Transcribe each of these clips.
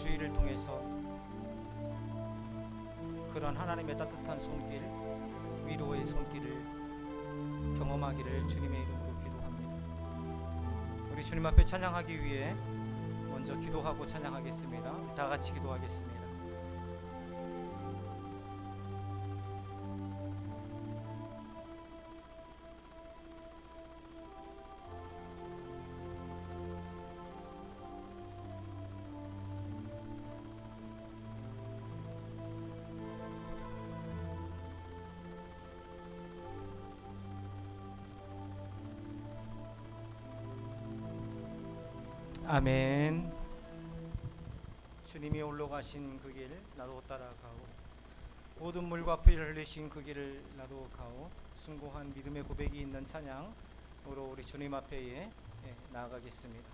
주의를 통해서 그런 하나님의 따뜻한 손길, 위로의 손길을 경험하기를 주님의 이름으로 기도합니다. 우리 주님 앞에 찬양하기 위해 먼저 기도하고 찬양하겠습니다. 다 같이 기도하겠습니다. 아멘. 주님이 올라가신 그 길 나도 따라가오. 모든 물과 피를 흘리신 그 길을 나도 가오. 숭고한 믿음의 고백이 있는 찬양으로 우리 주님 앞에 예, 나아가겠습니다.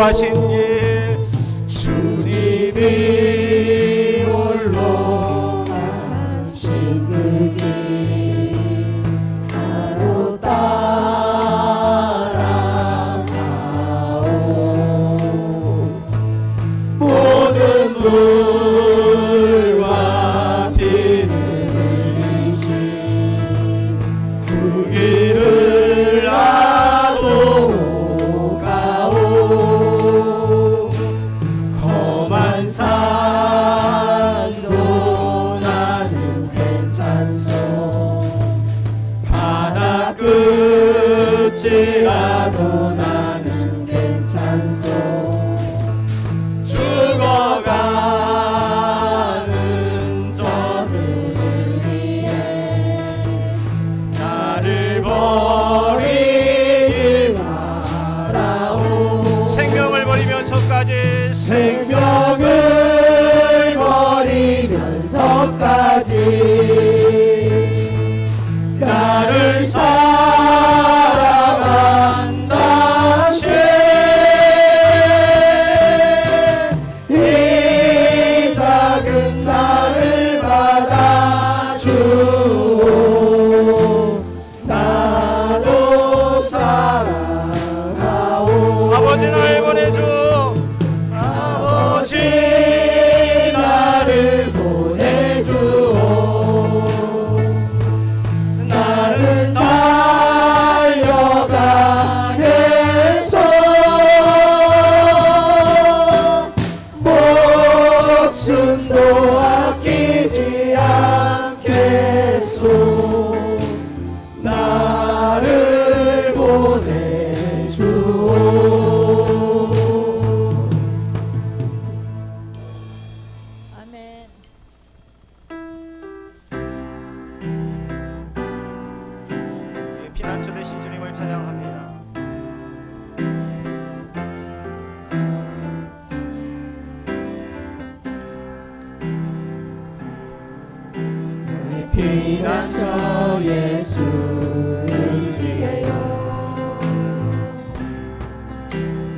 주 이라도 나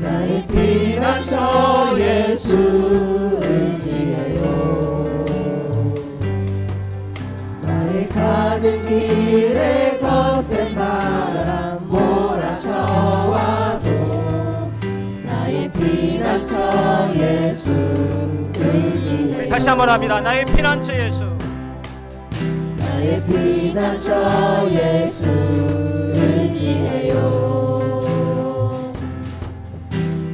나의 피난처 예수 의지해요 나의 가는 길에 거센 바람 몰아쳐와도 나의 피난처 예수 의지해요 다시 한번 합니다. 나의 피난처 예수. 나의 피난처 예수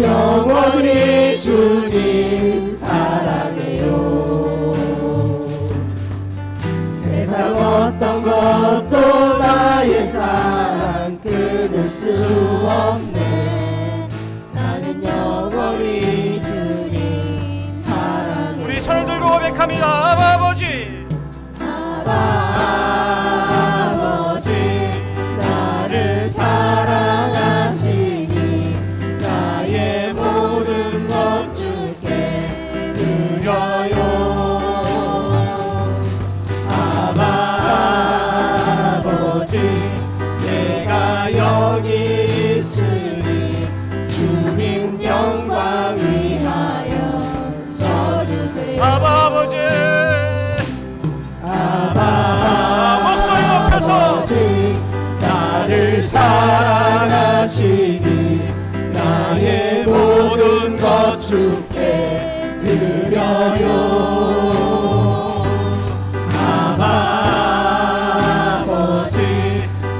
영원히 주님 사랑해요. 세상 어떤 것도 나의 사랑 끊을 수 없네. 나는 영원히 주님 사랑해요. 우리 손을 들고 고백합니다. 아버지 주께 드려요. 아버지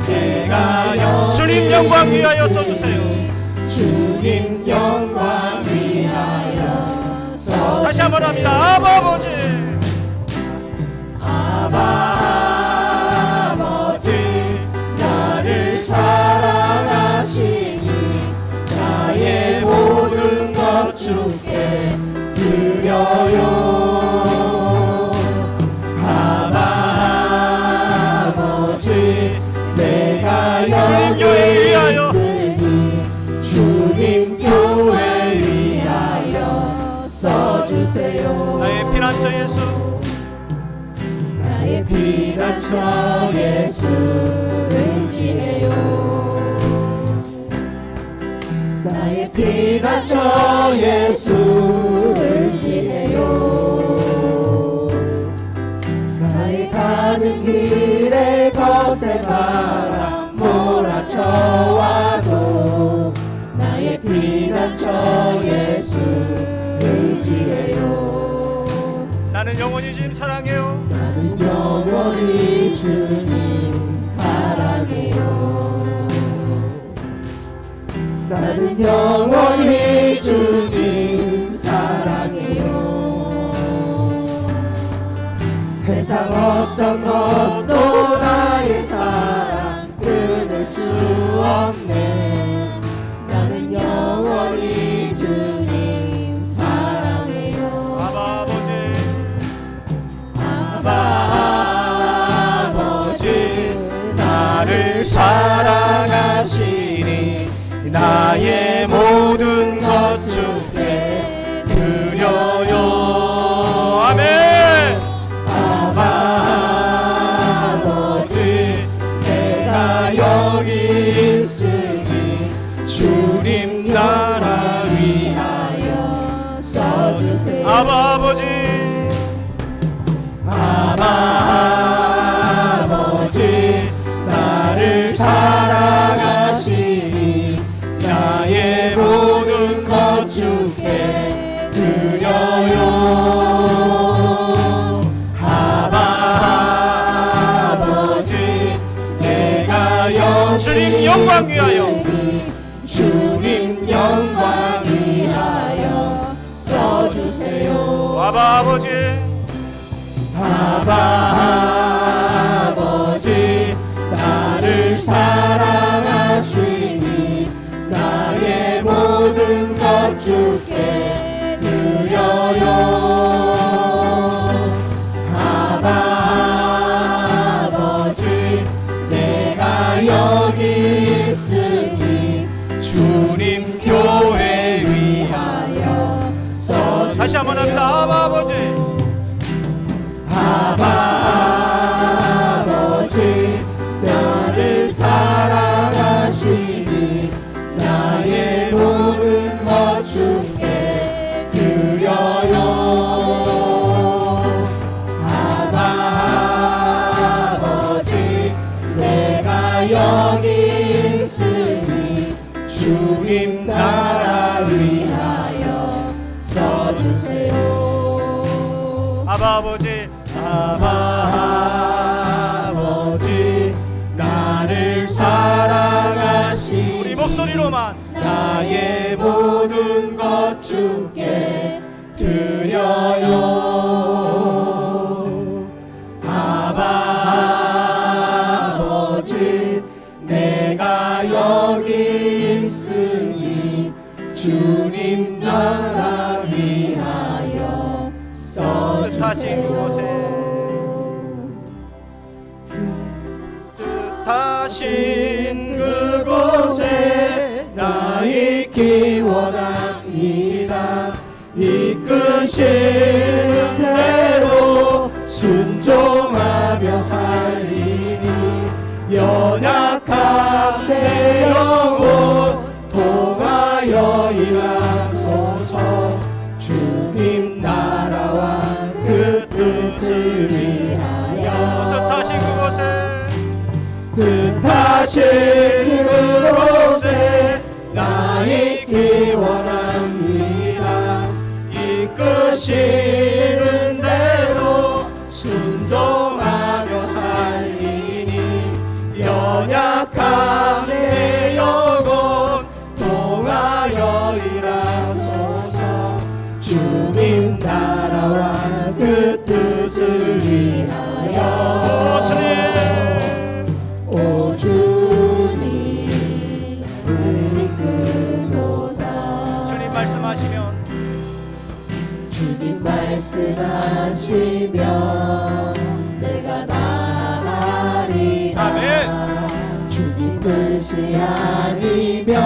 내가 영광 주님 영광 위하여 써주세요. 주님 영광 위하여 다시 한번 합니다. 아버지! 차 예수 의지해요. 나의 피가 저 예수 우리 주님 사랑해요. 나는 영원히 주님 사랑해요. 세상 어떤 것도 나의 사랑 나의 Abba. 주님 나라 위하여 써뜻하신 그곳에 뜻하신 그곳에 나 있기 원합니다. 이끄시는 대로 순종하며 살리니 연약 하신 그곳에 나 있기 원합니다. 이끄시 말씀하시면 내가 나가리라 아멘. 주님 뜻이 아니면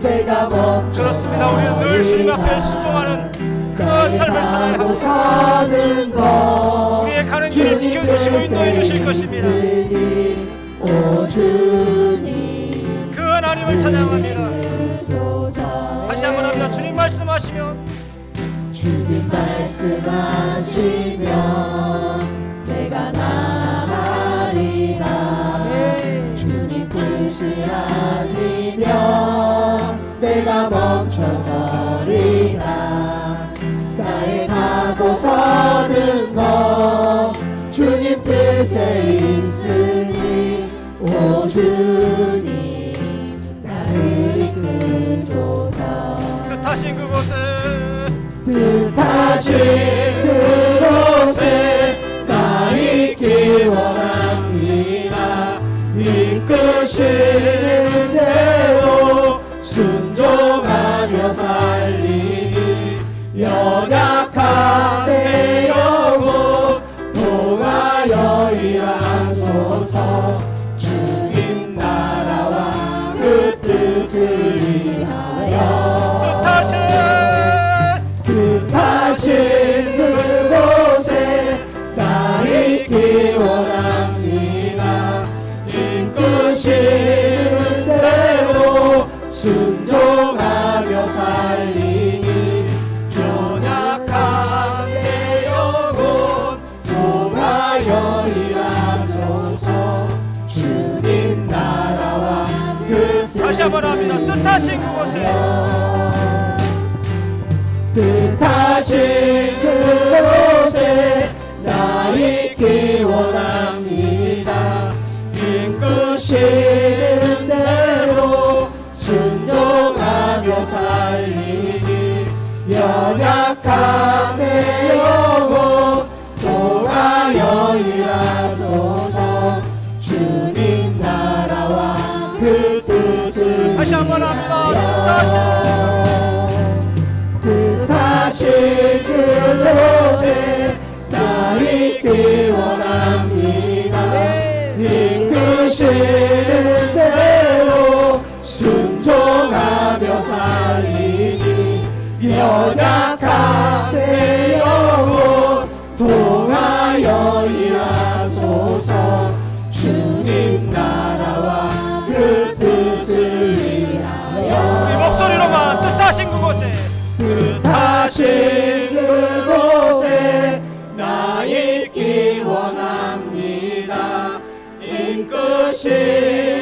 내가 멈춰 그렇습니다. 우리는 늘 주님 앞에 순종하는 그 삶을 살아야 합니다. 우리의 가는 길을 지켜주시고 인도해 주실 것입니다. 오 주님 그 하나님을 찬양합니다. 소서 다시 한번 합니다. 주님 말씀하시면 주님 말씀하시면 내가 나가리라. 주님 뜻이 아니면 내가 뜻하신 그곳에 나 있기 원합니다. 이끄시는 대 통하여 일하소서. 주님 나라와 그 뜻을 다시 한번 합니다. 뜻하신 뜻하신 그곳에 나 있기 원합니다. 이끄시는 대로 순종하며 살리니 연약한 내 하신 그곳에 나 있기 원합니다. 이끄시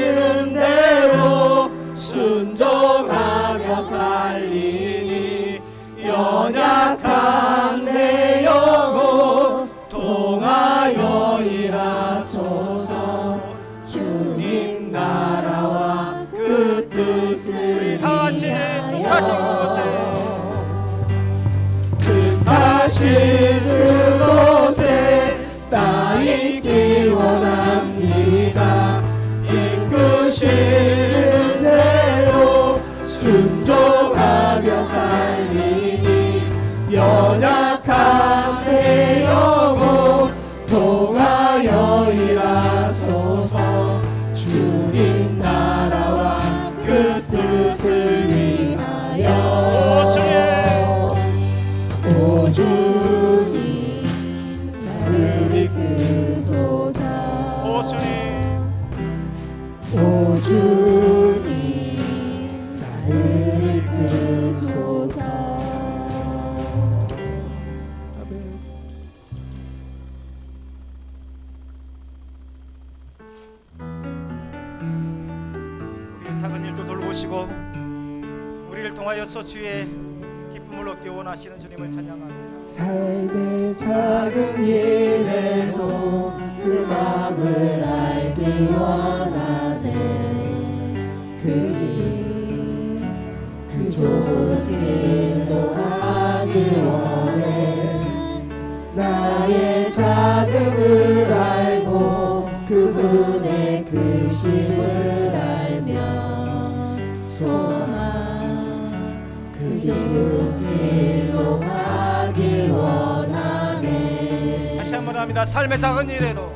원하네 다시 한번 합니다. 삶의 작은 일에도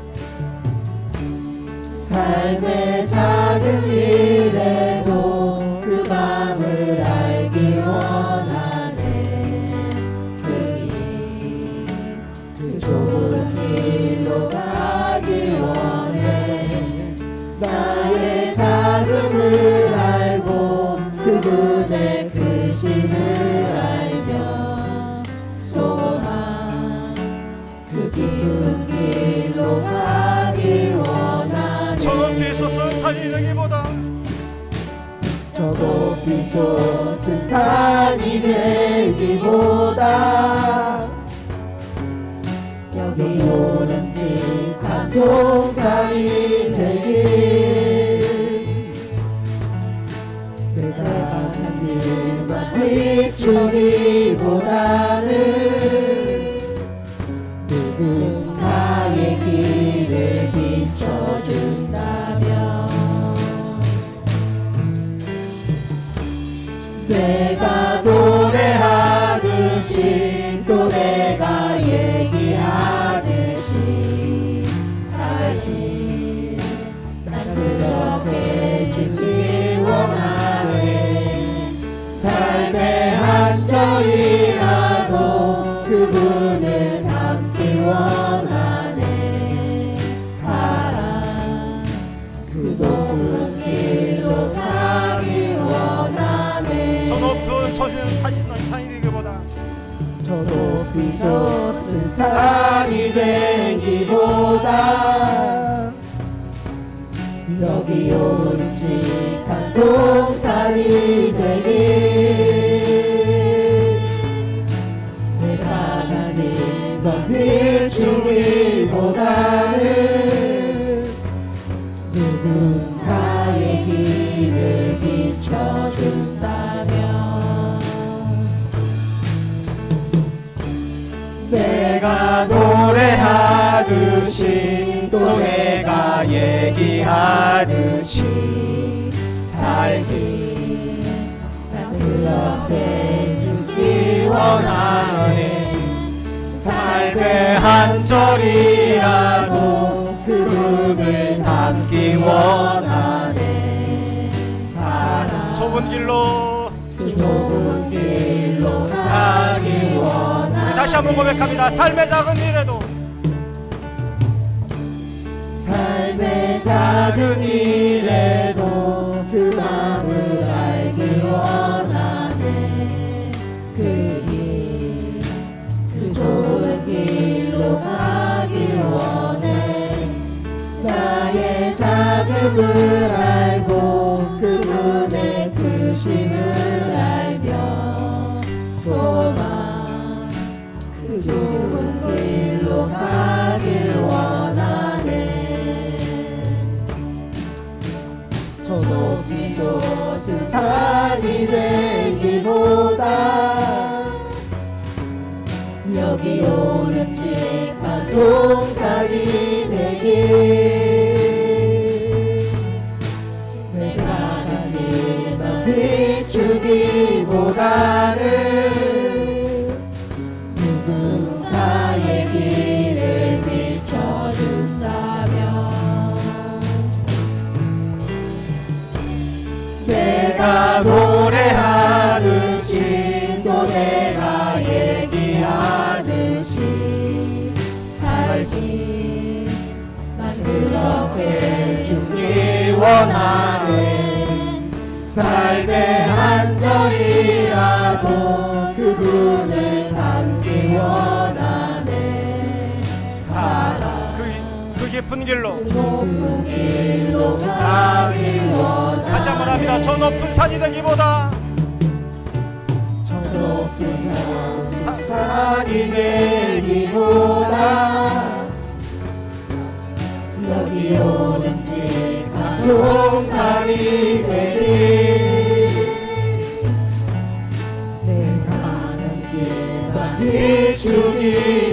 삶의 작은 일에 산이 되기보다 여기 오름직한 동산이 되길. 내가 하늘만 비추기보다 저 높이 솟은 산이 되기보다 여기 오름직한 동산이 되길 내가 하나님 더 비추기보다 노래하듯이 또 내가 얘기하듯이 살기 난 그렇게 죽기 원하네 삶의 한 절이라도 그분을 담기 원하네 사랑 좁은 길로 그 좁은 길로 가길 원하네 다시 한번 고백합니다. 삶의 작은 일에도 작은 일에도 그 마음을 산이 되기보다 여기 오름직한 동산이 되길 내가 하나님만 비추기보다 노래하듯이 또 내가 얘기하듯이 살기 난 그렇게 죽기 원하네. 삶의 한 절이라도 그분 높은 길로. 다시 한번 합니다. 저 높은 산이 되기보다. 저 높은 사- 산이 되기보다. 여기 오든지 강동산이 되리. 내가 가는 길 많이 주기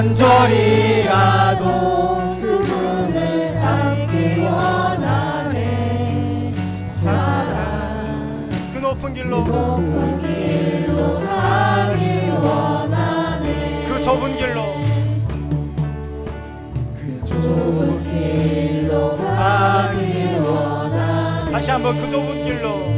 삶의 한 절이라도 그분을 닮기 원하네. 사랑. 그 높은 길로. 높은 길로 가길 원하네. 그 좁은 길로. 그 좁은 길로 가길 원하네. 다시 한번 그 좁은 길로